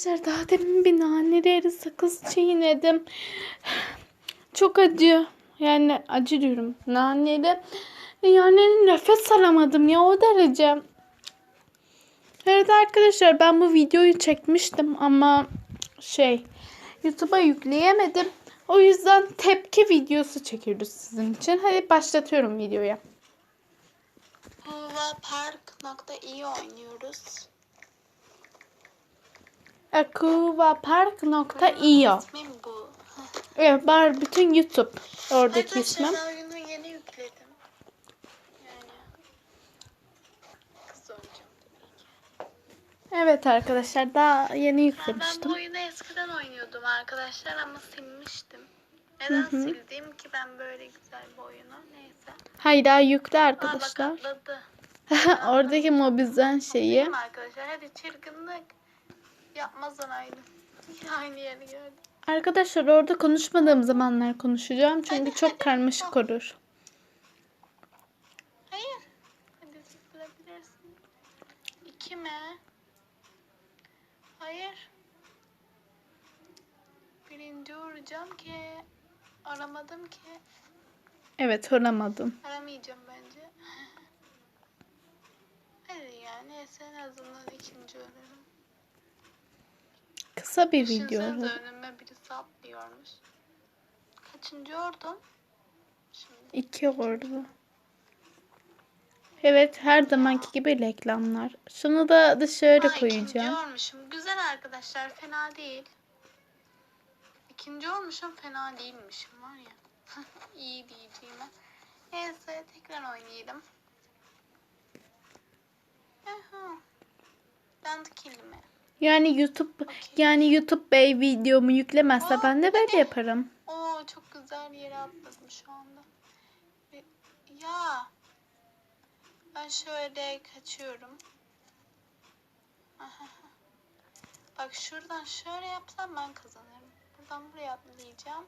Arkadaşlar daha demin bir naneli sakız çiğnedim. Çok acı. Yani acı diyorum. Naneli. Yani nefes alamadım ya o derece. Evet arkadaşlar ben bu videoyu çekmiştim ama şey YouTube'a yükleyemedim. O yüzden tepki videosu çekiyoruz sizin için. Hadi başlatıyorum videoya. Park nokta iyi oynuyoruz. Aquapark.io. Evet var bütün YouTube oradaki Arkadaşlar ismim. yeni yükledim. Yani. Evet arkadaşlar daha yeni Ha, ben bu yüklemiştim. oyunu eskiden oynuyordum arkadaşlar ama silmiştim. Neden sildim ki ben böyle güzel bir oyunu? Neyse. Hayır daha yüklü Aa bak arkadaşlar. Oradaki mobizden şeyi. Arkadaşlar? Hadi çırgınlık. Yapmazsan aynı. Aynı yeri gördüm. Arkadaşlar orada konuşmadığım zamanlar konuşacağım. Çünkü çok karmaşık olur. Hayır. Hadi zıplayabilirsin. İki mi? Hayır. Birinci vuracağım ki. Aramadım ki. Evet olamadım. Aramayacağım bence. Hadi ya neyse en azından ikinci ölürüm. Kısa bir video. Düşünsenize önüme birisi atlıyormuş. Kaçıncı? Şimdi. İki oldu. Evet her zamanki gibi reklamlar. Şunu da dışarı Ha, ikinci koyacağım. olmuşum. Güzel arkadaşlar fena değil. İkinci olmuşum fena değilmişim var ya. İyi diyeceğime. Neyse tekrar oynayalım. Aha. Dandı kelime. Yani YouTube yani YouTube Bey videomu yüklemezse ben de böyle yaparım. Oo çok güzel yere atladım şu anda. Ya. Ben şöyle kaçıyorum. Aha. Bak şuradan şöyle yapsam ben kazanırım. Buradan buraya atlayacağım.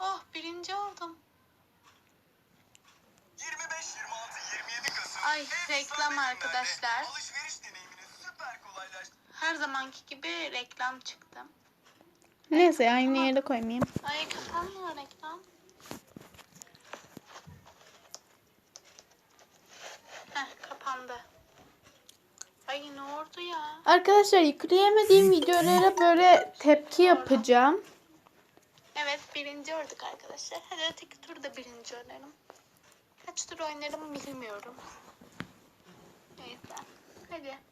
Oh birinci oldum. 25, 26, 27 Kasım. Ay, reklam arkadaşlar. Her zamanki gibi reklam çıktı. Neyse aynı yere koymayayım. Ay kapanmıyor reklam. Heh kapandı. Ay ne oldu ya? Arkadaşlar yükleyemediğim videolara böyle tepki yapacağım. Evet birinci olduk arkadaşlar. Hadi öteki turda birinci oynarım. Kaç tur oynarım bilmiyorum. Neyse. Hadi.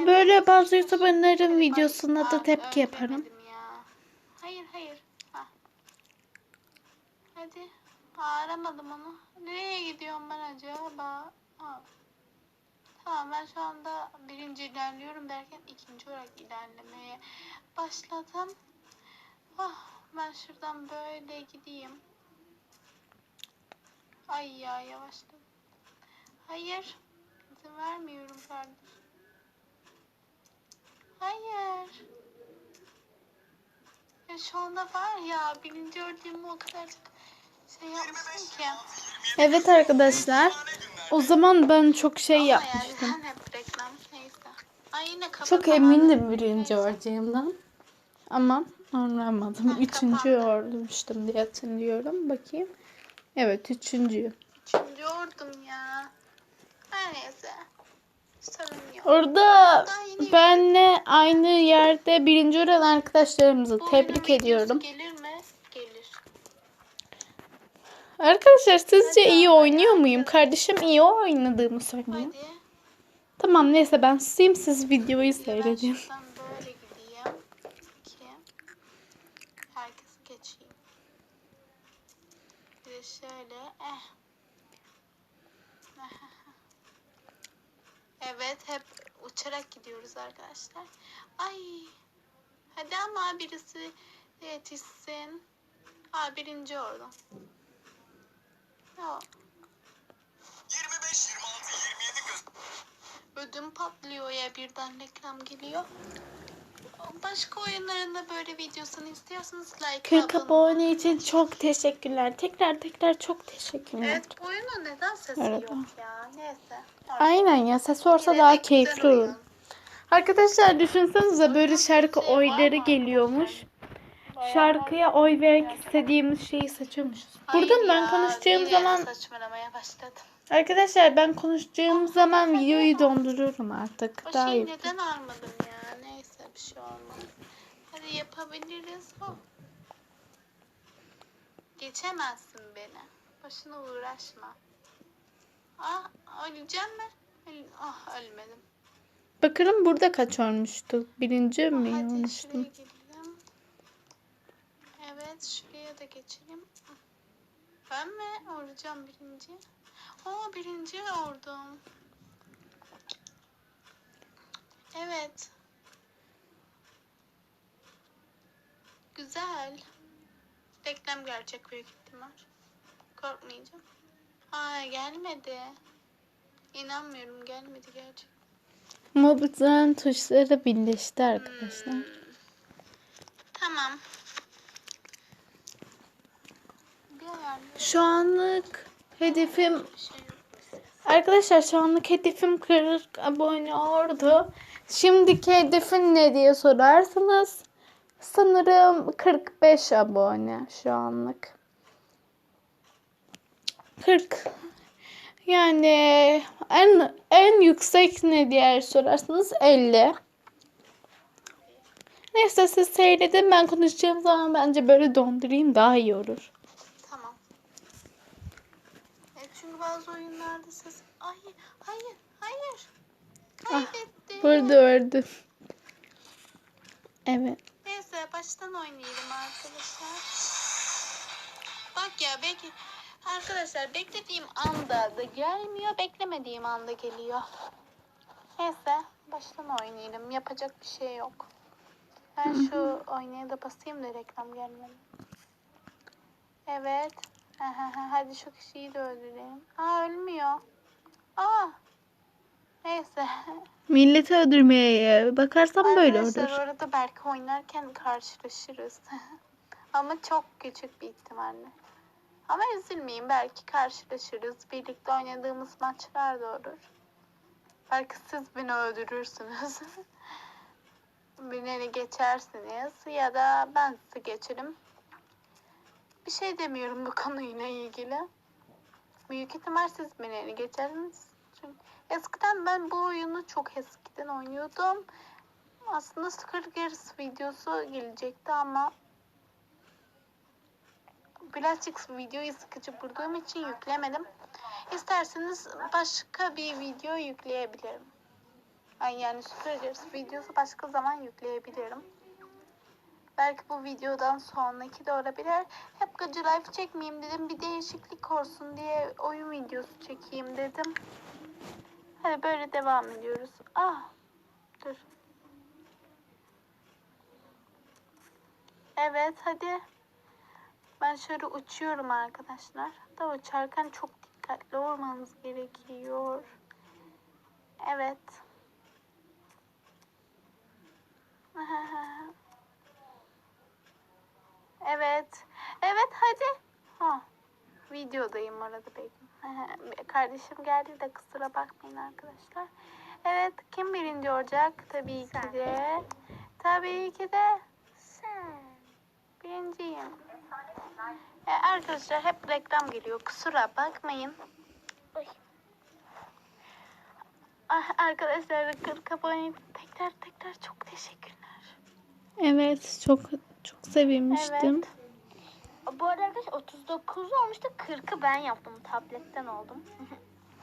Böyle bazı YouTuber'ların videosuna da tepki yaparım. Ya. Hayır hayır. Ha. Hadi. Aramadım onu. Nereye gidiyorum ben acaba? Ha. Tamam ben şu anda birinci ilerliyorum derken ikinci olarak ilerlemeye başladım. Ah, ben şuradan böyle gideyim. Ay ya yavaşladım. Hayır. İzin vermiyorum kardeşim. Hayır. Ya şu anda var ya birinci öldüğümü o kadar çok şey yapmışım ki. Evet arkadaşlar. O zaman ben çok şey Ama yapmıştım. yani hep reklam neyse. Ay yine Çok emindim birinci olacağımdan. Ama olamadım. Üçüncü olmuştum diye hatırlıyorum. Bakayım. Evet üçüncü. Üçüncü oldum ya. Her neyse. Sorun yok. Orada benle aynı yerde birinci olan arkadaşlarımızı Bu tebrik ediyorum. Gelir mi? Gelir. Arkadaşlar sizce Hadi iyi oynuyor muyum? Kardeşim iyi oynadığımı söylüyor. Hadi. Tamam neyse ben susayım siz videoyu seyredin. şuradan böyle gideyim. Ki herkesi geçeyim. Bir de şöyle. Eh. Evet hep uçarak gidiyoruz arkadaşlar. Ay. Hadi ama birisi yetişsin. Ha birinci oldum. Ya 25, 26, 27 Kasım. ödüm patlıyor ya birden reklam geliyor. Başka oyunlarında böyle videosunu istiyorsanız like 40 abone için çok teşekkürler. Tekrar tekrar çok teşekkürler. Evet bu oyunun neden sesi Evet. yok ya? Neyse. Aynen ya ses olsa Yine daha keyifli oyun. olur. Arkadaşlar düşünsenize böyle şarkı oyları geliyormuş. Şarkıya oy vermek istediğimiz şeyi seçiyormuşuz. Burada Hayır ben yine zaman saçmalamaya başladım. arkadaşlar ben konuşacağım zaman videoyu dondururum artık. O Daha şeyi iyi. neden almadım ya? Neyse bir şey olmaz. Hadi yapabiliriz. Oh. Geçemezsin beni. Boşuna uğraşma. Ah öleceğim mi? Öl- Ah ölmedim. Bakalım burada kaç olmuştu? Birinci mi Hadi olmuştum? Evet şuraya da geçelim. Ben mi olacağım birinci? Aa birinci oldum. Evet. Güzel. Reklam gerçek büyük ihtimal. Korkmayacağım. Aa gelmedi. İnanmıyorum gelmedi gerçek. Mobuzların tuşları birleşti arkadaşlar. Hmm. Tamam. Şu anlık hedefim şey. Arkadaşlar şu anlık hedefim 40 abone oldu. Şimdiki hedefin ne diye sorarsanız sanırım 45 abone şu anlık. 40 yani en en yüksek ne diye sorarsanız 50. Neyse siz seyredin ben konuşacağım zaman bence böyle dondurayım daha iyi olur. Tamam. Evet çünkü bazı oyunlarda ses... Ay, hayır, hayır. Kaybettim. Burada ördüm. Evet. Neyse baştan oynayalım arkadaşlar. Bak ya belki... Arkadaşlar beklediğim anda da gelmiyor, beklemediğim anda geliyor. Neyse baştan oynayalım. Yapacak bir şey yok. Ben şu oynaya da basayım da reklam gelmedi. Evet. Hadi şu kişiyi de öldürelim. Aa ölmüyor. Aa. Neyse. Milleti öldürmeye bakarsam böyle Arkadaşlar olur. orada belki oynarken karşılaşırız. Ama çok küçük bir ihtimalle. Ama üzülmeyin belki karşılaşırız. Birlikte oynadığımız maçlar da olur. Belki siz beni öldürürsünüz. beni geçersiniz ya da ben sizi geçerim. Bir şey demiyorum bu konuyla ilgili. Büyük ihtimal siz beni geçersiniz. Çünkü ben bu oyunu çok eskiden oynuyordum. Aslında Squid videosu gelecekti ama birazcık videoyu sıkıcı bulduğum için yüklemedim. İsterseniz başka bir video yükleyebilirim. Yani Squid videosu başka zaman yükleyebilirim. Belki bu videodan sonraki de olabilir. Hep gıcı life çekmeyeyim dedim. Bir değişiklik olsun diye oyun videosu çekeyim dedim. Hadi böyle devam ediyoruz. Ah dur. Evet hadi. Ben şöyle uçuyorum arkadaşlar. Da uçarken çok dikkatli olmanız gerekiyor. Evet. Evet. Evet hadi. Videodayım arada bekleyin. Kardeşim geldi de kusura bakmayın arkadaşlar. Evet kim birinci olacak? Tabii ki de. Tabii ki de. Sen. Birinciyim. E, arkadaşlar hep reklam geliyor. Kusura bakmayın. Ay. Ah, Arkadaşlar 40 abone tekrar tekrar çok teşekkürler. Evet çok çok sevinmiştim. Evet. Bu arada arkadaşlar 39 olmuştu. 40'ı ben yaptım. Tabletten oldum.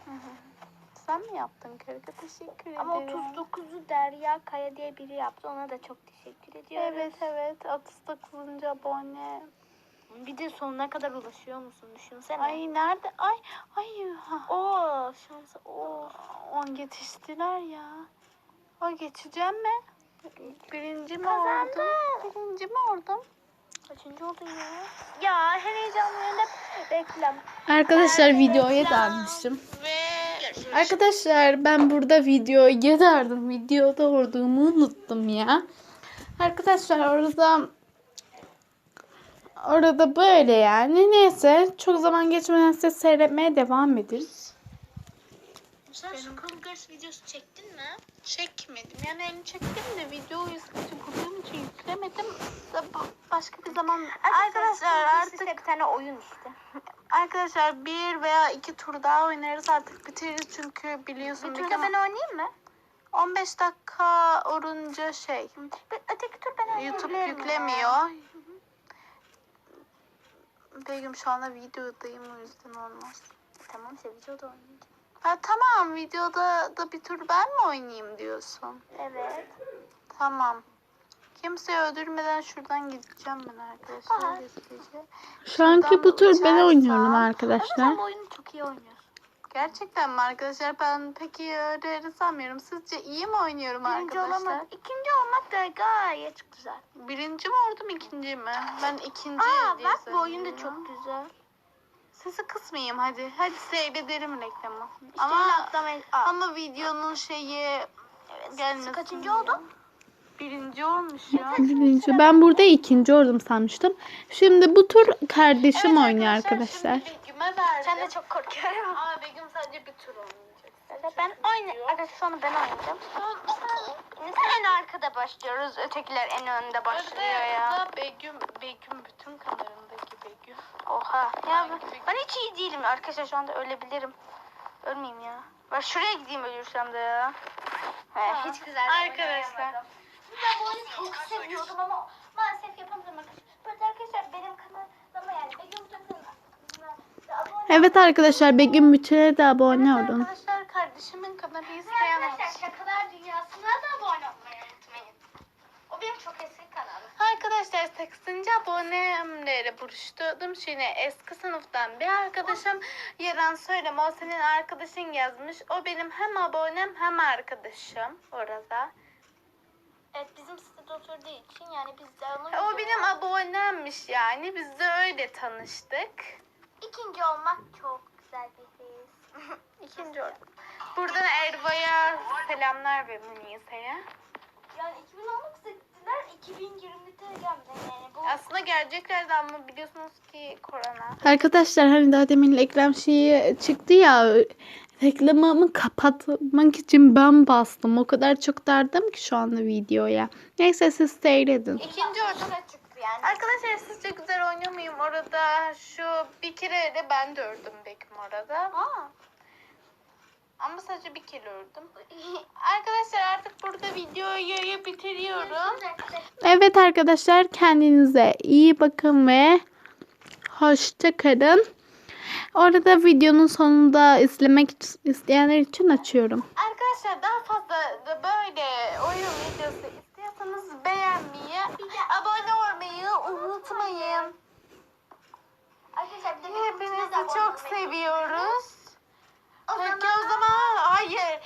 Sen mi yaptın 40'ı? Teşekkür Ama ederim. 39'u Derya Kaya diye biri yaptı. Ona da çok teşekkür ediyorum. Evet evet 39. abone. Bir de sonuna kadar ulaşıyor musun? Düşünsene. Ay nerede? Ay ay. Oo şansı. Oo. 10 yetiştiler ya. O geçeceğim mi? Birinci mi Kazandım. oldum? Birinci mi oldum? Kaçıncı oldun ya? Ya her heyecanlı yerinde reklam. Arkadaşlar videoya dalmışım. Ve Arkadaşlar ben burada videoya dardım. Videoda olduğumu unuttum ya. Arkadaşlar orada orada böyle yani. Neyse çok zaman geçmeden size seyretmeye devam ederiz. Sen Skull Girls videosu çektin mi? çekmedim. Yani elini çektim de videoyu sıkıntı kurduğum için yüklemedim. Da Başka bir zaman arkadaşlar artık bir tane oyun işte. arkadaşlar bir veya iki tur daha oynarız artık bitiririz çünkü biliyorsun Bir turda gün ben oynayayım mı? 15 dakika olunca şey öteki tur ben YouTube yüklemiyor. ya. Begüm şu anda videodayım o yüzden olmaz. Tamam Sevici da oynayacağım. Ha tamam videoda da bir tur ben mi oynayayım diyorsun? Evet. Tamam. Kimseyi öldürmeden şuradan gideceğim ben arkadaşlar. Aha. Şu anki bu tur ben oynuyorum Ama arkadaşlar. sen bu oyunu çok iyi oynuyorsun. Gerçekten mi arkadaşlar? Ben pek iyi öyle sanmıyorum. Sizce iyi mi oynuyorum Birinci arkadaşlar? olamadım. İkinci olmak da gayet güzel. Birinci mi oldum ikinci mi? Ben ikinci Aa diye bak bu oyun da çok güzel. Sesi kısmayayım hadi. Hadi seyrederim reklamı. İşte ama. Aa, ama videonun şeyi gelmesin. kaçıncı diye. oldu? Birinci olmuş ya. Birinci. Ben burada ikinci oldum sanmıştım. Şimdi bu tur kardeşim Evet oynuyor arkadaşlar. Şimdi Begüm'e verdim. Sen de çok korkuyorum. Aa Begüm sadece bir tur oynayacak. Evet, ben oynayacağım. Arkadaşlar sonra ben oynayacağım. Neden en arkada başlıyoruz? Ötekiler en önde başlıyor ya. Burada Begüm, Begüm bütün kamerandaki Begüm. Oha. Ya ben, ben hiç iyi değilim arkadaşlar şu anda ölebilirim. Ölmeyeyim ya. Ben şuraya gideyim ölürsem de ya. He, hiç güzel. Arkadaşlar. Ben bu oyunu çok seviyordum ama maalesef yapamadım arkadaşlar. Burada arkadaşlar benim kanalıma yani Begüm Evet arkadaşlar Begüm Bütü'ye de abone olun. Arkadaşlar kardeşimin kanalı isteyen Arkadaşlar olsun. Şakalar Dünyası'na da abone olmayı unutmayın. O benim çok eski kanalım. Arkadaşlar 8. abonemleri buluşturdum. Şimdi eski sınıftan bir arkadaşım Yaran Söyleme o senin arkadaşın yazmış. O benim hem abonem hem arkadaşım orada. Evet bizim sitede oturduğu için yani biz de onu O benim abonemmiş yani. Biz de öyle tanıştık. İkinci olmak çok güzel bir his. İkinci oldum. Buradan Erva'ya selamlar ve Munise'ye. yani 2000 istediler 2020'de geldi yani bu. Aslında geleceklerdi ama biliyorsunuz ki korona. Arkadaşlar hani daha demin reklam şeyi çıktı ya reklamımı kapatmak için ben bastım. O kadar çok dardım ki şu anda videoya. Neyse siz seyredin. İkinci. Şuna çıktı yani. Arkadaşlar sizce güzel oynuyor muyum orada? Şu bir kere de ben de ördüm Bekim orada. Aa. Ama sadece bir kere ördüm. Arkadaşlar artık burada videoyu bitiriyorum. Evet arkadaşlar kendinize iyi bakın ve hoşça kalın. Orada videonun sonunda izlemek isteyenler için açıyorum. Arkadaşlar daha fazla da böyle oyun videosu istiyorsanız beğenmeyi, abone olmayı unutmayın. Hepinizi çok seviyoruz. O Peki zaman- o zaman hayır.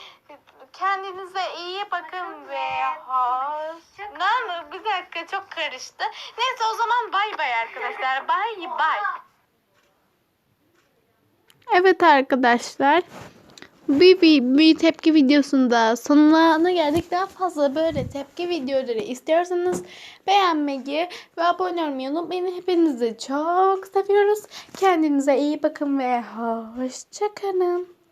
Kendinize iyi bakın ve hoş. Lan bir dakika çok karıştı. Neyse o zaman bay bay arkadaşlar. Bay bay. Evet arkadaşlar. Bir, bir, bir tepki videosunda sonuna geldik. Daha fazla böyle tepki videoları istiyorsanız beğenmeyi ve abone olmayı unutmayın. Hepinizi çok seviyoruz. Kendinize iyi bakın ve hoşçakalın.